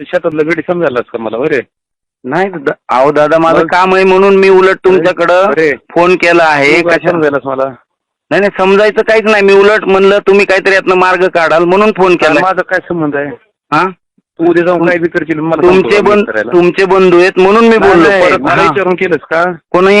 शेतातलं गडी समजायलाच का मला? बरे. नाही अहो दादा माझं मग? काम आहे म्हणून मी उलट तुमच्याकडं अरे फोन केला आहे. कशा समजायलाच मला? नाही नाही समजायचं काहीच नाही. मी उलट म्हणलं तुम्ही काहीतरी यातनं मार्ग काढाल म्हणून फोन केला माझा काय संबंध आहे? हा? तू उद्या जाऊन काय बी करशील मला तुमचे बंधू करायला. तुमचे बंधू आहेत म्हणून मी नाही, बोललो. नाही, परत मला. विचारून केलंस का? कोणी?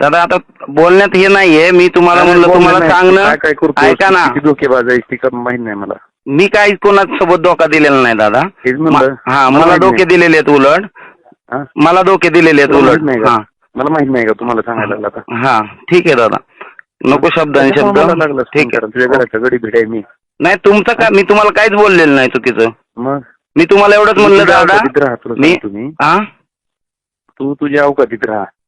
दादा आता बोलण्यात हे नाहीये. मी तुम्हाला नाही, म्हणलं बोल तुम्हाला नाही. सांगणं. काय करतो ऐका ना. किती धोकेबाज ती का? माहीत नाही मला. मी काही कोणासोबत धोका दिलेला नाही दादा. हेच म्हणलं. मा- हा मला मला माहीत धोके नाही. दिलेले आहेत उलट. हा? मला धोके दिलेले आहेत तुला माहीत उलट. नाही हा. का मला माहीत नाही का तुम्हाला सांगायला लागला आता हा ठीक आहे दादा. नको शब्द आणि शब्द. मला लागला ठीक आहे. तुझ्या घराच्या गडी भेट आहे मी. नाही तुमचं काय मी तुम्हाला काहीच बोललेलं नाही चुकीचं. मग? मी तुम्हाला एवढंच म्हणलं तुझ्या दादा. अवकातीत राहा तुला मी सांगतो मी हा तू तुझ्या अवकातीत राहा.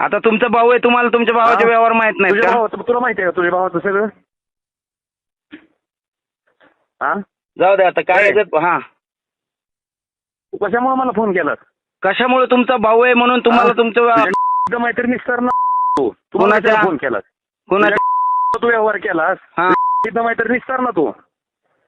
आता तुमचा भाऊ आहे तुम्हाला तुमच्या भावाचे हा. व्यवहार माहीत तुझ्या भावाचं तुला माहिती आहे का तुझ्या भावाचं सगळं? हा? जाऊ द्या आता काय. याच्यात- हा. तू कशामुळे मला फोन केलास? कशामुळे तुमचा भाऊ आहे म्हणून तुम्हाला हा? तुमचं तुझ्या मैत्रिणी सर ना तू. तू कोणाच्या? फोन केलास? कोणाच्या तू व्यवहार केलास? हा. तिथं मैत्रिणी सर ना तू.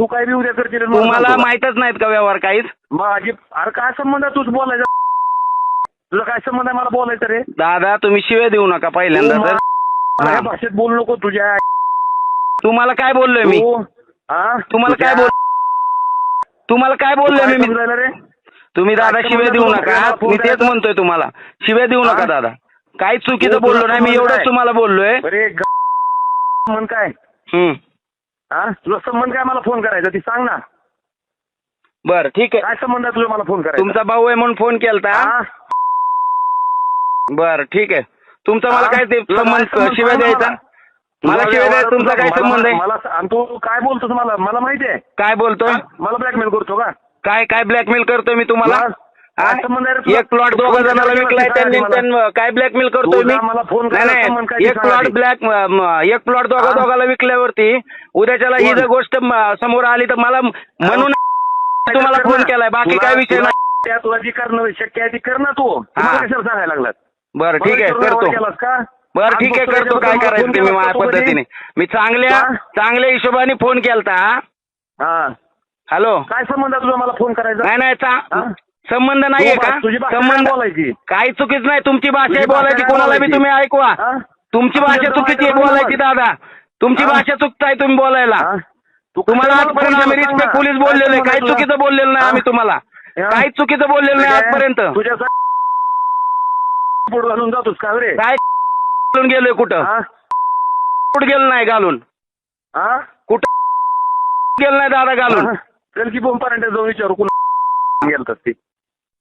तू काय बी उद्या करशील मला तुम्हाला सांगतो? माहितच नाहीत का व्यवहार काहीच? माझी अरे काय संबंध आहे? तूच बोलायचा. तुझा काय संबंध आहे? मला बोलायचं रे. दादा तुम्ही शिव्या देऊ नका पहिल्यांदा तू तर. मला- हा. या भाषेत बोलू नको तुझ्या. तुम्हाला काय बोललोय मी? तू हा? तुम्हाला काय बोल तुम्हाला काय तू बोललोय काय मी? समजायला रे? तुम्ही दादा काय संबंध देऊ नका फोन मी तेच करायचा? म्हणतोय तुम्हाला. शिव्या देऊ हा? नका दादा. काहीच तू चुकीचं तुला बोललो नाही मी एवढंच काय? तुम्हाला बोललोय. अरे ग- म्हण काय? हम्म. हा तुझा संबंध काय मला फोन करायचा? ती सांग ना. बरं ठीक आहे. काय संबंध आहे तुझा मला फोन करायचा? तुमचा भाऊ आहे म्हणून फोन केलता? हा? बरं ठीक आहे. तुमचा मला? काय ते तुला संबंध संबंध शिव्या सांग द्यायचा? मला. मला तुझा शिव्या द्यायचा व्यवहार- तुमचा काय मला- संबंध आहे? मला आणि तू काय बोलतोस मला? मला माहिती आहे. काय बोलतोय? मला ब्लॅकमेल करतो का? काय काय ब्लॅकमेल करतोय मी तुम्हाला? मला- एक प्लॉट दोघा जणांना केला विकलाय त्यांनी मला? त्यांना काय ब्लॅकमेल करतोय तू मी मला फोन नाही एक प्लॉट. ब्लॅक एक प्लॉट दोघा? दोघाला विकल्यावरती उद्याच्याला ही? जर गोष्ट समोर आली तर मला म्हणून तुम्हाला फोन. केलाय बाकी काय विषय नाही. त्या तुला करणं शक्य आहे ती कर ना तू. कशाला सांगायला लागलात बरं ठीक आहे करतो. बरं ठीक आहे करतो. काय करायचं फोन ते मी केलास माझ्या? पद्धतीने? मी चांगल्या? चांगल्या हिशोबाने फोन केलता हॅलो? काय संबंध तुझा? मला फोन करायचा? नाही नाही संबंध नाहीये का तुझी भाषा काय संबंध बोलायची काही चुकीच नाही तुमची भाषा तुझी भाषा बोलायची काय कोणाला बी बोलायची? तुम्ही ऐकवा हा? तुमची भाषा चुकीची आहे बोलायची. दादा तुमची हा? भाषा चुकताय तुम्ही बोलायला हा? तू तुम्हाला कशाला आजपर्यंत आम्ही? रिस्पेक्ट पोलीस ना. बोललेलो आहे काय काही चुकीचं बोललेलं नाही? आम्ही तुम्हाला हा? काहीच चुकीचं बोललेलं नाही आजपर्यंत तुझ्या घालून जातोस का रे काय घालून गेलोय कुठं हा? कुठं गेलं नाही घालून हा? कुठं गेलं नाही दादा घालून हा? चल की बोंबापर्यंत जाऊन विचारू कुणा गेलतात ते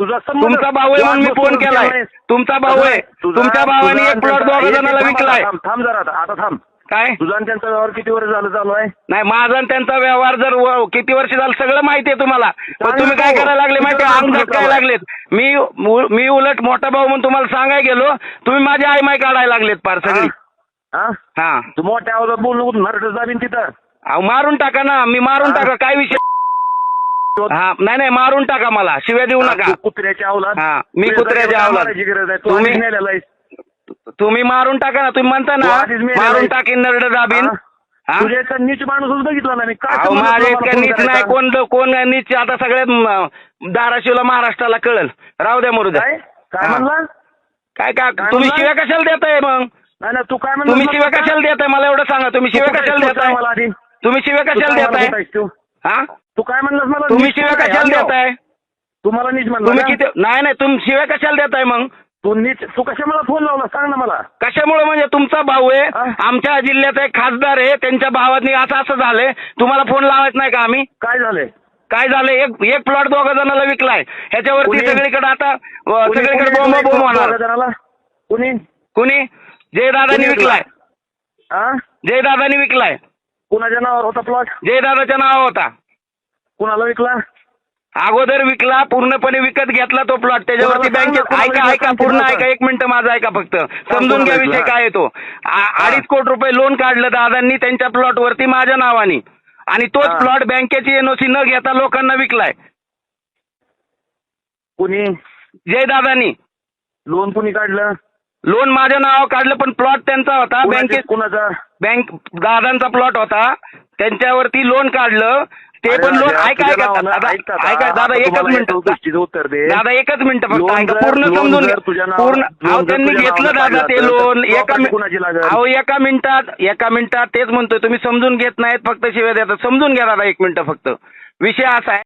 तुझा तुमचा भाऊ आहे म्हणून मी फोन केलाय. तुमचा भाऊ आहे. तुमच्या भावाने एक प्लॉट दोघा जणांना विकलाय थांब जरा आता आता थांब. काय? तुझा आणि त्यांचा व्यवहार किती वर्ष झालं चालू आहे? नाही माझा आणि त्यांचा व्यवहार जर व- किती वर्ष झालं सगळं माहिती आहे तुम्हाला. पण तुम्ही काय. करायला लागले माहिती अंगजात नाव काय? लागलेत? मी मु- मी उलट मोठा भाऊ म्हणून तुम्हाला सांगाय गेलो. तुम्ही माझी आई माय काढायला लागलेत पार सगळी. हा? हा? तू मोठ्या आवाजात बोल नको नरड जाबीन तिथं. अहो मारून टाका ना. मी मारून. टाका. काय विषय हा नाही नाही मारून टाका मला. शिव्या देऊ नका. कुत्र्याच्या अवलाद हा, मी कुत्र्याच्या अवलाद. मारायची गरज आहे तू तुम्ही- आहेस. तुम्ही मारून टाका ना. तुम्ही म्हणता तू ना आधीच मेलेला मारून आहेस. टाकीन नरड दाबीन. हा? हा? तुझ्या इतका नीच माणूसच बघितला ना मी. काय अहो संबंध माझ्या तुला इतक्या फोन नीच करायचा? नाही कोण कोण नीच आता सगळ्यात म- धाराशिवला महाराष्ट्राला कळल. राहू द्या मरू द्या. काय? काय हा. म्हणला? काय काय काय तुम्ही म्हणला? शिव्या कशाला देताय मग? नाही ना तू काय म्हणला? तुम्ही शिव्या? कशाला देताय? मला एवढं सांगा. तुम्ही शिव्या कशाला देताय? मला आधी. तुम्ही शिव्या कशाला देताय? हा? तू काय म्हणलास मला? तुम्ही शिव्या? कशाला हॅलो? देताय? तू मला नीच म्हणला तुम्ही? किती नाही नाही तुम्ही शिव्या कशाला देताय मग? तू नीच तू कशा मला फोन लावला? सांग ना मला. कशामुळे म्हणजे तुमचा भाऊ आहे हा? आमच्या जिल्ह्याचा एक खासदार आहे त्यांच्या भावानी असं असं झालंय. तुम्हाला फोन लावायच नाही का आम्ही? काय झालंय? काय झालं एक एक प्लॉट दोघा जणांना विकलाय. ह्याच्यावरती कुणी? सगळीकडे आता अ, कुणी- सगळीकडे कुणी बोंब बोंब होणार. जणाला? कुणी? कुणी? जयदादानी कुणी विकलाय. हा जयदादानी विकलाय. कुणाच्या नावावर होता प्लॉट जयदादाच्या नाव होता. कुणाला विकला? अगोदर विकला पूर्णपणे विकत घेतला तो प्लॉट त्याच्यावरती कोणाला बँकेत ऐका ऐका पूर्ण? ऐका एक मिनिट माझा ऐका फक्त. समजून घ्या विषय? काय आहे तो. आ- अडीच कोटी रुपये लोन काढलं दादांनी त्यांच्या प्लॉटवरती माझ्या नावाने. आणि तोच हा. प्लॉट बँकेची एनओसी न घेता लोकांना विकलाय. कुणी? जयदादांनी लोन कुणी काढलं? लोन माझ्या नावावर काढलं पण प्लॉट त्यांचा होता. बँकेत कुणाचा? बँक दादांचा प्लॉट होता. त्यांच्यावरती लोन काढलं. ते पण लोन राजा, ऐका ऐका दादा ऐक एकच मिनिट उत्तर दे. दादा एकच मिनिट फक्त ऐका पूर्ण समजून घ्या. पूर्ण अहो त्यांनी घेतलं दादा ते लोन एका? अहो एका मिनिटात एका मिनिटात तेच म्हणतोय तुम्ही समजून घेत नाहीत फक्त शिवाय देतात. समजून घ्या दादा एक मिनिट फक्त. विषय असा आहे.